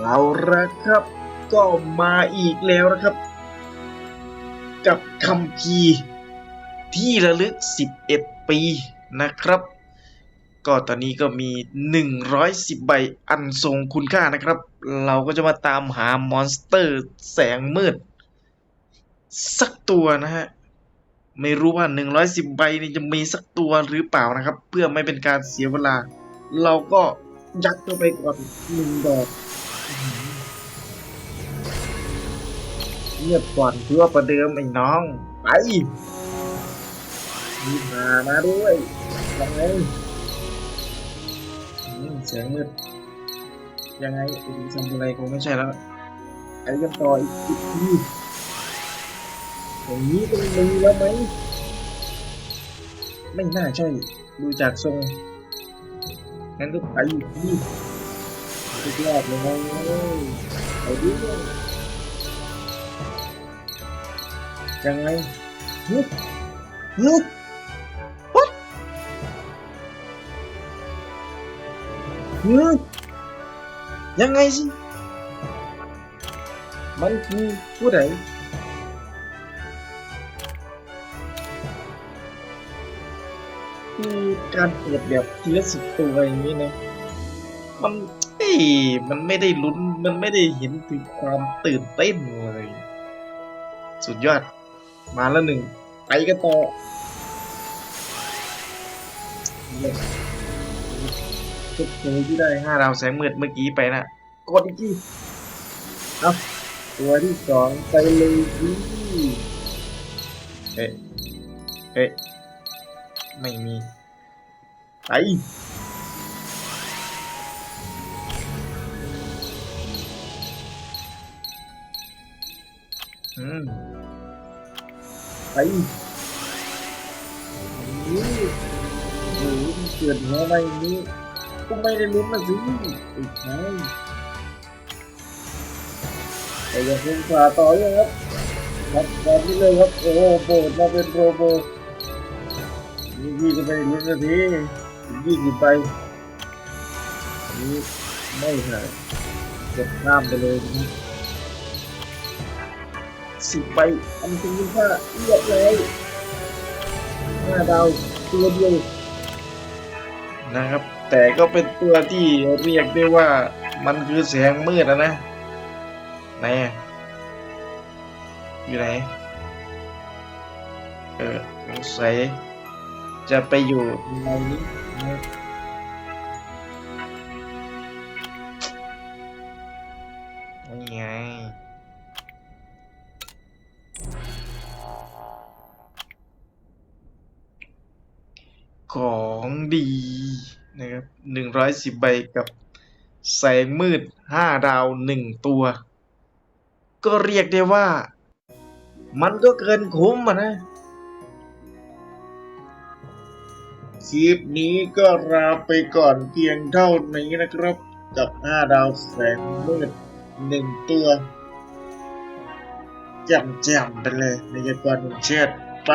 เอาละครับ ก็มาอีกแล้วนะครับ กับคำพีที่ระลึก 11 ปีนะครับ ก็ตอนนี้ก็มี 110 ใบอันทรงคุณค่านะครับ เราก็จะมาตามหามอนสเตอร์แสงมืด สักตัวนะฮะ ไม่รู้ว่า 110 ใบนี่จะมีสักตัวหรือเปล่านะครับ เพื่อไม่เป็นการเสียเวลา เราก็ยัดเข้าไปก่อนหนึ่งดอก เงียบก่อนเพื่อประเดิมไอ้น้อง ไปมีมามาด้วยยังไงเสียงมืดยังไงไอ้ซามูไรคงไม่ใช่แล้วไอ้กันต่ออีกอีกทีอย่างนี้ต้องมีแล้วไหมไม่น่าใช่ดูจากทรงงั้นก็ไปอยู่ที่ สุดยอดเลยเว้ยเอาดิยังไงฮึฮึวัดฮึยังไงสิมันคือผู้ใดคือการเปิดแบบทีละสิบตัวอย่างนี้นะมัน มันไม่ได้ลุ้น มันไม่ได้เห็นถึงความตื่นเต้นเลย สุดยอด มาแล้วหนึ่ง ไปกันต่อทุกตัวที่ได้ห้าดาวแสงมืดเมื่อกี้ไปนะกดอีกทีเอาตัวที่สองไปเลยสิเอ๊ะเอ๊ะไม่มี ไป อืมไปนี่โอ้โหเกิดหัวไรอย่างนี้ก็ไม่ได้ลุ้นนะสิอ้ชายแต่ยังคงฝ่าต่ออยู่ครับครับตอนนี้เลยครับโอ้โหโบดมาเป็นโรโบนี่พี่ก็ไม่ลุ้นนะทียี่สิบไปนี่ไม่หายกดข้ามไปเลยนะ สิบใบอันเป็นค่าเรียบเลยห้าดาวตัวเดียวนะครับ แต่ก็เป็นตัวที่เรียกได้ว่ามันคือแสงมืดนะนะไหนอยู่ไหนเออสงสัยจะไปอยู่ในนี้ ของดีนะครับหนึ่งร้อยสิบใบกับแสงมืดห้าดาวหนึ่งตัว ก็เรียกได้ว่า มันก็เกินคุ้มอะนะ คลิปนี้ก็ลาไปก่อนเพียงเท่านี้นะครับ กับห้าดาวแสงมืดหนึ่งตัวแจำๆไปเลยในยากรหนุ่มเชิดไป